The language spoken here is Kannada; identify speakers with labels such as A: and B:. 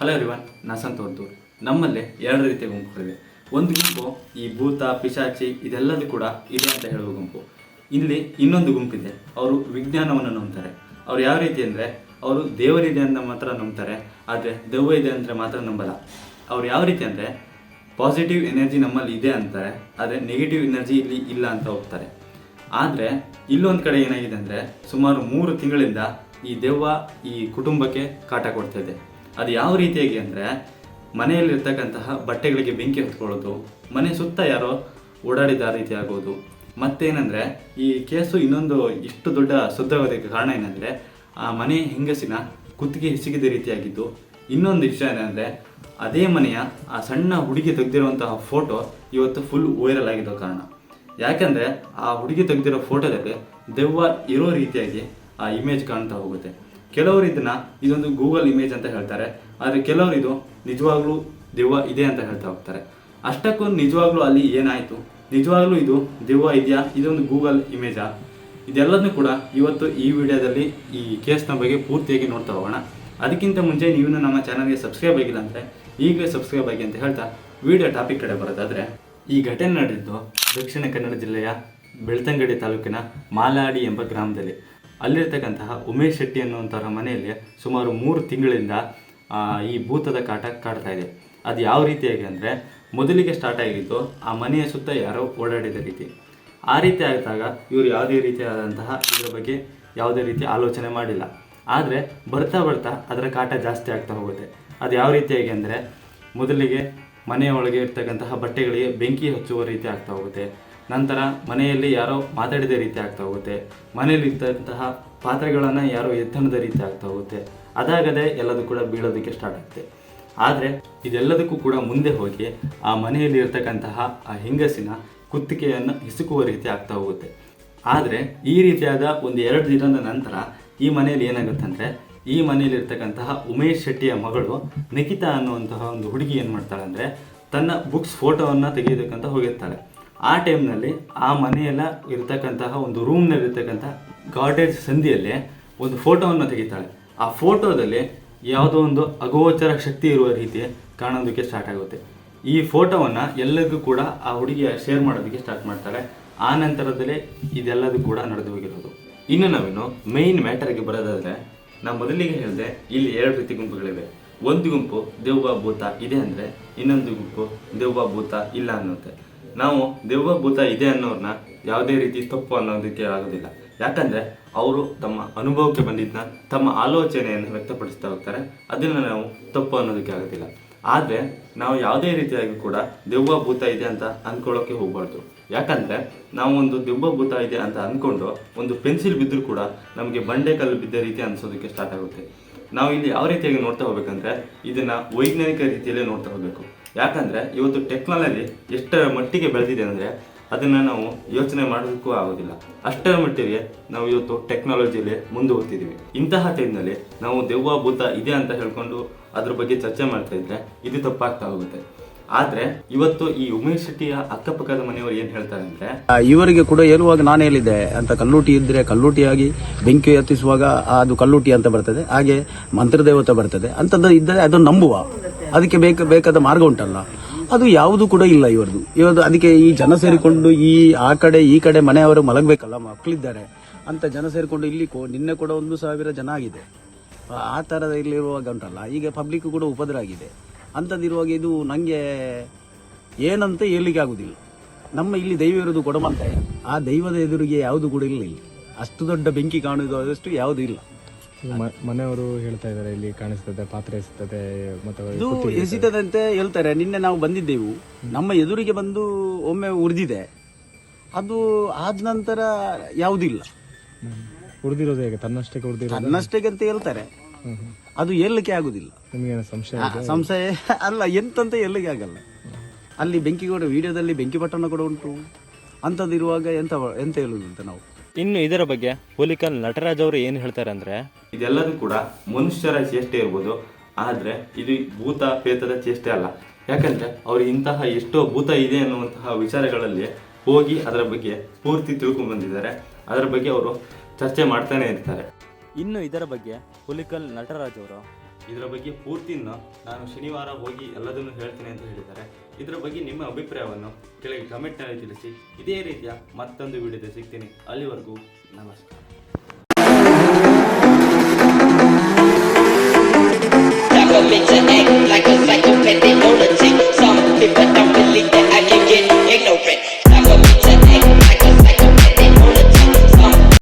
A: ಹಲೋ ರಿವನ್ ನಾ ಸಂತೋರ್ದು ನಮ್ಮಲ್ಲಿ ಎರಡು ರೀತಿಯ ಗುಂಪುಗಳಿವೆ ಒಂದು ಗುಂಪು ಈ ಭೂತ, ಪಿಶಾಚಿ, ಇದೆಲ್ಲದೂ ಕೂಡ ಇದೆ ಅಂತ ಹೇಳುವ ಗುಂಪು. ಇಲ್ಲಿ ಇನ್ನೊಂದು ಗುಂಪಿದೆ. ಅವರು ವಿಜ್ಞಾನವನ್ನು ನಂಬ್ತಾರೆ. ಅವ್ರು ಯಾವ ರೀತಿ ಅಂದರೆ, ಅವರು ದೇವರಿದೆ ಅಂತ ಮಾತ್ರ ನಂಬ್ತಾರೆ, ಆದರೆ ದೆವ್ವ ಇದೆ ಅಂದರೆ ಮಾತ್ರ ನಂಬಲ್ಲ. ಅವ್ರು ಯಾವ ರೀತಿ ಅಂದರೆ ಪಾಸಿಟಿವ್ ಎನರ್ಜಿ ನಮ್ಮಲ್ಲಿ ಇದೆ ಅಂತಾರೆ, ಆದರೆ ನೆಗೆಟಿವ್ ಎನರ್ಜಿ ಇಲ್ಲಿ ಇಲ್ಲ ಅಂತ ಹೋಗ್ತಾರೆ ಆದರೆ, ಇಲ್ಲೊಂದು ಕಡೆ ಏನಾಗಿದೆ ಅಂದರೆ, ಸುಮಾರು ಮೂರು ತಿಂಗಳಿಂದ ಈ ದೆವ್ವ ಈ ಕುಟುಂಬಕ್ಕೆ ಕಾಟ ಕೊಡ್ತಾ ಇದೆ. ಅದು ಯಾವ ರೀತಿಯಾಗಿ ಅಂದರೆ ಮನೆಯಲ್ಲಿರ್ತಕ್ಕಂತಹ ಬಟ್ಟೆಗಳಿಗೆ ಬೆಂಕಿ ಹತ್ಕೊಳ್ಳೋದು, ಮನೆ ಸುತ್ತ ಯಾರೋ ಓಡಾಡಿದ ರೀತಿ ಆಗೋದು. ಮತ್ತೇನೆಂದರೆ ಈ ಕೇಸು ಇನ್ನೊಂದು ಇಷ್ಟು ದೊಡ್ಡ ಸುದ್ದಿಗೋದಕ್ಕೆ ಕಾರಣ ಏನಂದರೆ ಆ ಮನೆ ಹೆಂಗಸಿನ ಕುತ್ತಿಗೆ ಹಿಸುಕಿದ ರೀತಿಯಾಗಿದ್ದು, ಇನ್ನೊಂದು ವಿಷಯ ಏನಂದರೆ ಅದೇ ಮನೆಯ ಆ ಸಣ್ಣ ಹುಡುಗಿ ತೆಗೆದಿರುವಂತಹ ಫೋಟೋ ಇವತ್ತು ಫುಲ್ ವೈರಲ್ ಆಗಿರೋ ಕಾರಣ. ಯಾಕೆಂದರೆ ಆ ಹುಡುಗಿ ತೆಗೆದಿರೋ ಫೋಟೋದಲ್ಲಿ ದೆವ್ವ ಇರೋ ರೀತಿಯಾಗಿ ಆ ಇಮೇಜ್ ಕಾಣ್ತಾ ಹೋಗುತ್ತೆ. ಕೆಲವರು ಇದನ್ನ ಇದೊಂದು ಗೂಗಲ್ ಇಮೇಜ್ ಅಂತ ಹೇಳ್ತಾರೆ. ಆದರೆ ಕೆಲವರು ಇದು ನಿಜವಾಗ್ಲೂ ದೆವ್ವ ಇದೆ ಅಂತ ಹೇಳ್ತಾ ಹೋಗ್ತಾರೆ. ಅಷ್ಟಕ್ಕೂ ನಿಜವಾಗ್ಲೂ ಅಲ್ಲಿ ಏನಾಯಿತು? ನಿಜವಾಗ್ಲೂ ಇದು ದೆವ್ವ ಇದೆಯಾ? ಇದೊಂದು ಗೂಗಲ್ ಇಮೇಜಾ ಇದೆಲ್ಲದನ್ನು ಕೂಡ ಇವತ್ತು ಈ ವಿಡಿಯೋದಲ್ಲಿ ಈ ಕೇಸ್ನ ಬಗ್ಗೆ ಪೂರ್ತಿಯಾಗಿ ನೋಡ್ತಾ ಹೋಗೋಣ. ಅದಕ್ಕಿಂತ ಮುಂಚೆ ನೀವು ನಮ್ಮ ಚಾನಲ್ಗೆ ಸಬ್ಸ್ಕ್ರೈಬ್ ಆಗಿಲ್ಲ ಅಂದರೆ ಈಗಲೇ ಸಬ್ಸ್ಕ್ರೈಬ್ ಆಗಿ ಅಂತ ಹೇಳ್ತಾ ವಿಡಿಯೋ ಟಾಪಿಕ್ ಕಡೆ ಬರೋದಾದರೆ, ಈ ಘಟನೆ ನಡೆದಿದ್ದು ದಕ್ಷಿಣ ಕನ್ನಡ ಜಿಲ್ಲೆಯ ಬೆಳ್ತಂಗಡಿ ತಾಲೂಕಿನ ಮಾಲಾಡಿ ಎಂಬ ಗ್ರಾಮದಲ್ಲಿ. ಅಲ್ಲಿರ್ತಕ್ಕಂತಹ ಉಮೇಶ್ ಶೆಟ್ಟಿ ಅನ್ನುವಂಥವ್ರ ಮನೆಯಲ್ಲಿ ಸುಮಾರು ಮೂರು ತಿಂಗಳಿಂದ ಈ ಭೂತದ ಕಾಟ ಕಾಡ್ತಾ ಇದೆ. ಅದು ಯಾವ ರೀತಿಯಾಗಿ ಅಂದರೆ, ಮೊದಲಿಗೆ ಸ್ಟಾರ್ಟ್ ಆಗಿತ್ತು, ಆ ಮನೆಯ ಸುತ್ತ ಯಾರೋ ಓಡಾಡಿದ ರೀತಿ. ಆ ರೀತಿ ಆದಾಗ ಇವರು ಯಾವುದೇ ರೀತಿಯಾದಂತಹ ಇದರ ಬಗ್ಗೆ ಯಾವುದೇ ರೀತಿ ಆಲೋಚನೆ ಮಾಡಿಲ್ಲ. ಆದರೆ ಬರ್ತಾ ಬರ್ತಾ ಅದರ ಕಾಟ ಜಾಸ್ತಿ ಆಗ್ತಾ ಹೋಗುತ್ತೆ. ಅದು ಯಾವ ರೀತಿಯಾಗಿ ಅಂದರೆ, ಮೊದಲಿಗೆ ಮನೆಯೊಳಗೆ ಇರ್ತಕ್ಕಂತಹ ಬಟ್ಟೆಗಳಿಗೆ ಬೆಂಕಿ ಹಚ್ಚುವ ರೀತಿ ಆಗ್ತಾ ಹೋಗುತ್ತೆ. ನಂತರ ಮನೆಯಲ್ಲಿ ಯಾರೋ ಮಾತಾಡಿದ ರೀತಿ ಆಗ್ತಾ ಹೋಗುತ್ತೆ. ಮನೆಯಲ್ಲಿ ಇದ್ದಂತಹ ಪಾತ್ರೆಗಳನ್ನು ಯಾರೋ ಎತ್ತಣದ ರೀತಿ ಆಗ್ತಾ ಹೋಗುತ್ತೆ. ಅದಾಗದೆ ಎಲ್ಲದೂ ಕೂಡ ಬೀಳೋದಕ್ಕೆ ಸ್ಟಾರ್ಟ್ ಆಗುತ್ತೆ. ಆದರೆ ಇದೆಲ್ಲದಕ್ಕೂ ಕೂಡ ಮುಂದೆ ಹೋಗಿ ಆ ಮನೆಯಲ್ಲಿ ಇರ್ತಕ್ಕಂತಹ ಆ ಹೆಂಗಸಿನ ಕುತ್ತಿಗೆಯನ್ನು ಹಿಸುಕುವ ರೀತಿ ಆಗ್ತಾ ಹೋಗುತ್ತೆ. ಆದರೆ ಈ ರೀತಿಯಾದ ಒಂದು ಎರಡು ದಿನದ ನಂತರ ಈ ಮನೆಯಲ್ಲಿ ಏನಾಗುತ್ತೆ ಅಂದರೆ ಈ ಮನೆಯಲ್ಲಿರ್ತಕ್ಕಂತಹ ಉಮೇಶ್ ಶೆಟ್ಟಿಯ ಮಗಳು ನಿಖಿತಾ ಅನ್ನುವಂತಹ ಒಂದು ಹುಡುಗಿ ಏನು ಮಾಡ್ತಾಳೆ ಅಂದರೆ ತನ್ನ ಬುಕ್ಸ್ ಫೋಟೋವನ್ನು ತೆಗೆಯೋದಕ್ಕಂತ ಹೋಗಿರ್ತಾಳೆ. ಆ ಟೈಮ್ನಲ್ಲಿ ಆ ಮನೆಯೆಲ್ಲ ಇರತಕ್ಕಂತಹ ಒಂದು ರೂಮ್ನಲ್ಲಿರ್ತಕ್ಕಂಥ ಗಾರ್ಡೇಜ್ ಸಂಧಿಯಲ್ಲಿ ಒಂದು ಫೋಟೋವನ್ನು ತೆಗಿತಾಳೆ. ಆ ಫೋಟೋದಲ್ಲಿ ಯಾವುದೋ ಒಂದು ಅಗೋಚರ ಶಕ್ತಿ ಇರುವ ರೀತಿ ಕಾಣೋದಕ್ಕೆ ಸ್ಟಾರ್ಟ್ ಆಗುತ್ತೆ. ಈ ಫೋಟೋವನ್ನು ಎಲ್ಲರಿಗೂ ಕೂಡ ಆ ಹುಡುಗಿಯ ಶೇರ್ ಮಾಡೋದಕ್ಕೆ ಸ್ಟಾರ್ಟ್ ಮಾಡ್ತಾಳೆ. ಆ ನಂತರದಲ್ಲೇ ಇದೆಲ್ಲದೂ ಕೂಡ ನಡೆದು ಹೋಗಿರೋದು. ಇನ್ನು ನಾವೇನು ಮೈನ್ ಮ್ಯಾಟರ್ಗೆ ಬರೋದಾದರೆ ನಾವು ಮೊದಲಿಗೆ ಹೇಳಿದೆ, ಇಲ್ಲಿ ಎರಡು ರೀತಿ ಗುಂಪುಗಳಿವೆ. ಒಂದು ಗುಂಪು ದೆವ್ವ ಭೂತ ಇದೆ ಅಂದರೆ ಇನ್ನೊಂದು ಗುಂಪು ದೆವ್ವ ಭೂತ ಇಲ್ಲ ಅನ್ನುತ್ತೆ. ನಾವು ದೆವ್ವ ಭೂತ ಇದೆ ಅನ್ನೋರನ್ನ ಯಾವುದೇ ರೀತಿ ತಪ್ಪು ಅನ್ನೋದಕ್ಕೆ ಆಗೋದಿಲ್ಲ. ಯಾಕಂದರೆ ಅವರು ತಮ್ಮ ಅನುಭವಕ್ಕೆ ಬಂದಿದ್ದನ್ನ ತಮ್ಮ ಆಲೋಚನೆಯನ್ನು ವ್ಯಕ್ತಪಡಿಸ್ತಾ ಹೋಗ್ತಾರೆ. ಅದನ್ನು ನಾವು ತಪ್ಪು ಅನ್ನೋದಕ್ಕೆ ಆಗೋದಿಲ್ಲ. ಆದರೆ ನಾವು ಯಾವುದೇ ರೀತಿಯಾಗಿ ಕೂಡ ದೆವ್ವ ಭೂತ ಇದೆ ಅಂತ ಅಂದ್ಕೊಳ್ಳೋಕ್ಕೆ ಹೋಗ್ಬಾರ್ದು. ಯಾಕಂದರೆ ನಾವು ಒಂದು ದೆವ್ವ ಭೂತ ಇದೆ ಅಂತ ಅಂದ್ಕೊಂಡು ಒಂದು ಪೆನ್ಸಿಲ್ ಬಿದ್ದರೂ ಕೂಡ ನಮಗೆ ಬಂಡೆ ಕಲ್ಲು ಬಿದ್ದ ರೀತಿ ಅನಿಸೋದಕ್ಕೆ ಸ್ಟಾರ್ಟ್ ಆಗುತ್ತೆ. ನಾವು ಇಲ್ಲಿ ಯಾವ ರೀತಿಯಾಗಿ ನೋಡ್ತಾ ಹೋಗ್ಬೇಕಂದ್ರೆ ಇದನ್ನು ವೈಜ್ಞಾನಿಕ ರೀತಿಯಲ್ಲೇ ನೋಡ್ತಾ ಹೋಗಬೇಕು. ಯಾಕಂದ್ರೆ ಇವತ್ತು ಟೆಕ್ನಾಲಜಿ ಎಷ್ಟರ ಮಟ್ಟಿಗೆ ಬೆಳೆದಿದೆ ಅಂದರೆ ಅದನ್ನು ನಾವು ಯೋಚನೆ ಮಾಡೋದಕ್ಕೂ ಆಗೋದಿಲ್ಲ. ಅಷ್ಟರ ಮಟ್ಟಿಗೆ ನಾವು ಇವತ್ತು ಟೆಕ್ನಾಲಜಿಯಲ್ಲಿ ಮುಂದುವರ್ತಿದ್ದೀವಿ ಇಂತಹ ಟೈಮ್ನಲ್ಲಿ ನಾವು ದೆವ್ವ ಭೂತ ಇದೆ ಅಂತ ಹೇಳ್ಕೊಂಡು ಅದ್ರ ಬಗ್ಗೆ ಚರ್ಚೆ ಮಾಡ್ತಾ ಇದ್ರೆ ಇದು ತಪ್ಪಾಗ್ತಾ ಹೋಗುತ್ತೆ. ಆದರೆ ಇವತ್ತು ಈ ಶೆಟ್ಟಿಯ ಅಕ್ಕಪಕ್ಕದ ಮನೆಯವರು ಏನು ಹೇಳ್ತಾರೆ ಅಂದರೆ
B: ಇವರಿಗೆ ಕೂಡ ಹೇಳುವಾಗ ನಾನು ಹೇಳಿದ್ದೆ ಅಂತ ಕಲ್ಲೂಟಿ ಇದ್ರೆ ಕಲ್ಲೂಟಿಯಾಗಿ ಬೆಂಕಿ ಎತ್ತಿಸುವಾಗ ಅದು ಕಲ್ಲೂಟಿ ಅಂತ ಬರ್ತದೆ, ಹಾಗೆ ಮಂತ್ರದೇವತೆ ಬರ್ತದೆ ಅಂತದ್ದು ಇದ್ದರೆ ಅದನ್ನು ನಂಬುವ. ಅದಕ್ಕೆ ಬೇಕ, ಬೇಕಾದ ಮಾರ್ಗ ಉಂಟಲ್ಲ. ಅದು ಯಾವುದು ಕೂಡ ಇಲ್ಲ ಇವರದು ಇವತ್ತು ಅದಕ್ಕೆ ಈ ಜನ ಸೇರಿಕೊಂಡು ಈ, ಆ ಕಡೆ, ಈ ಕಡೆ ಮನೆಯವರು ಮಲಗಬೇಕಲ್ಲ, ಮಕ್ಕಳಿದ್ದಾರೆ. ಅಂತ ಜನ ಸೇರಿಕೊಂಡು ಇಲ್ಲಿ ನಿನ್ನೆ ಕೂಡ ಒಂದು ಸಾವಿರ ಜನ ಆಗಿದೆ. ಆ- ಆ ಥರದ ಇಲ್ಲಿರುವಾಗ ಉಂಟಲ್ಲ. ಈಗ ಪಬ್ಲಿಕ್ ಕೂಡ ಉಪದ್ರ ಆಗಿದೆ ಅಂಥದ್ದಿರುವಾಗ ಇದು ನನಗೆ ಏನಂತ ಹೇಳಲಿಕ್ಕೆ ಆಗುದಿಲ್ಲ. ನಮ್ಮ ಇಲ್ಲಿ ದೈವ ಇರೋದು ಕೊಡಮಂತೆ. ಆ ದೈವದ ಎದುರಿಗೆ ಯಾವುದು ಕೂಡ ಇಲ್ಲ ಅಷ್ಟು ದೊಡ್ಡ ಬೆಂಕಿ ಕಾಣುವುದು ಅದಷ್ಟು ಯಾವುದು ಇಲ್ಲ.
C: ಮನೆಯವರು ಹೇಳ್ತಾ ಇದ್ದಾರೆ ಇಲ್ಲಿ ಕಾಣಿಸ್ತದೆ ಪಾತ್ರೆ ಎಸಿತದೆ
B: ಇದು ಎಸಿತದಂತೆ ಹೇಳ್ತಾರೆ. ನಿನ್ನೆ ನಾವು ಬಂದಿದ್ದೆವು. ನಮ್ಮ ಎದುರಿಗೆ ಬಂದು ಒಮ್ಮೆ ಉರಿದಿದೆ. ಅದು ಆದ ನಂತರ ಯಾವುದಿಲ್ಲ.
C: ಉರಿದಿರೋದು ಹೇಗೆ? ತನ್ನಷ್ಟಕ್ಕೆ ಉರಿದಿರೋ
B: ತನ್ನಷ್ಟಕ್ಕೆ ಅಂತ ಹೇಳ್ತಾರೆ. ಅದು ಎಲ್ಲಕ್ಕೆ ಆಗುದಿಲ್ಲ.
C: ನಿಮಗೆ ಸಂಶಯ
B: ಸಂಶಯ ಅಲ್ಲ ಎಂತಂತ ಎಲ್ಲಿಗೆ ಆಗಲ್ಲ. ಅಲ್ಲಿ ಬೆಂಕಿ ಕೂಡ ವಿಡಿಯೋದಲ್ಲಿ ಬೆಂಕಿ ಪಟ್ಟಣ ಕೂಡ ಉಂಟು. ಅಂತದಿರುವಾಗ ಎಂತ ಎಂತ ಹೇಳುದು ಅಂತ ನಾವು?
D: ಇನ್ನು ಇದರ ಬಗ್ಗೆ ಹುಲಿಕಲ್ ನಟರಾಜ್ ಅವರು ಏನು ಹೇಳ್ತಾರೆ ಅಂದರೆ
A: ಇದೆಲ್ಲದೂ ಕೂಡ ಮನುಷ್ಯರ ಚೇಷ್ಟೆ ಇರ್ಬೋದು ಆದರೆ ಇದು ಭೂತ ಪ್ರೇತದ ಚೇಷ್ಟೆ ಅಲ್ಲ. ಯಾಕಂದ್ರೆ ಅವರು ಇಂತಹ ಎಷ್ಟೋ ಭೂತ ಇದೆ ಅನ್ನುವಂತಹ ವಿಚಾರಗಳಲ್ಲಿ ಹೋಗಿ ಅದರ ಬಗ್ಗೆ ಪೂರ್ತಿ ತಿಳ್ಕೊಂಡು ಬಂದಿದ್ದಾರೆ. ಅದರ ಬಗ್ಗೆ ಅವರು ಚರ್ಚೆ ಮಾಡ್ತಾನೆ ಇರ್ತಾರೆ.
D: ಇನ್ನು ಇದರ ಬಗ್ಗೆ ಹುಲಿಕಲ್ ನಟರಾಜ್ ಅವರು
A: ಇದರ ಬಗ್ಗೆ ಪೂರ್ತಿನ ನಾನು ಶನಿವಾರ ಹೋಗಿ ಎಲ್ಲದನ್ನು ಹೇಳ್ತೇನೆ ಅಂತ ಹೇಳಿದ್ದಾರೆ. ಇದರ ಬಗ್ಗೆ ನಿಮ್ಮ ಅಭಿಪ್ರಾಯವನ್ನು ಕೆಳಗೆ ಕಮೆಂಟ್ನಲ್ಲಿ ತಿಳಿಸಿ. ಇದೇ ರೀತಿಯ ಮತ್ತೊಂದು ವಿಡಿಯೋದ ಸಿಗ್ತೀನಿ. ಅಲ್ಲಿವರೆಗೂ ನಮಸ್ಕಾರ.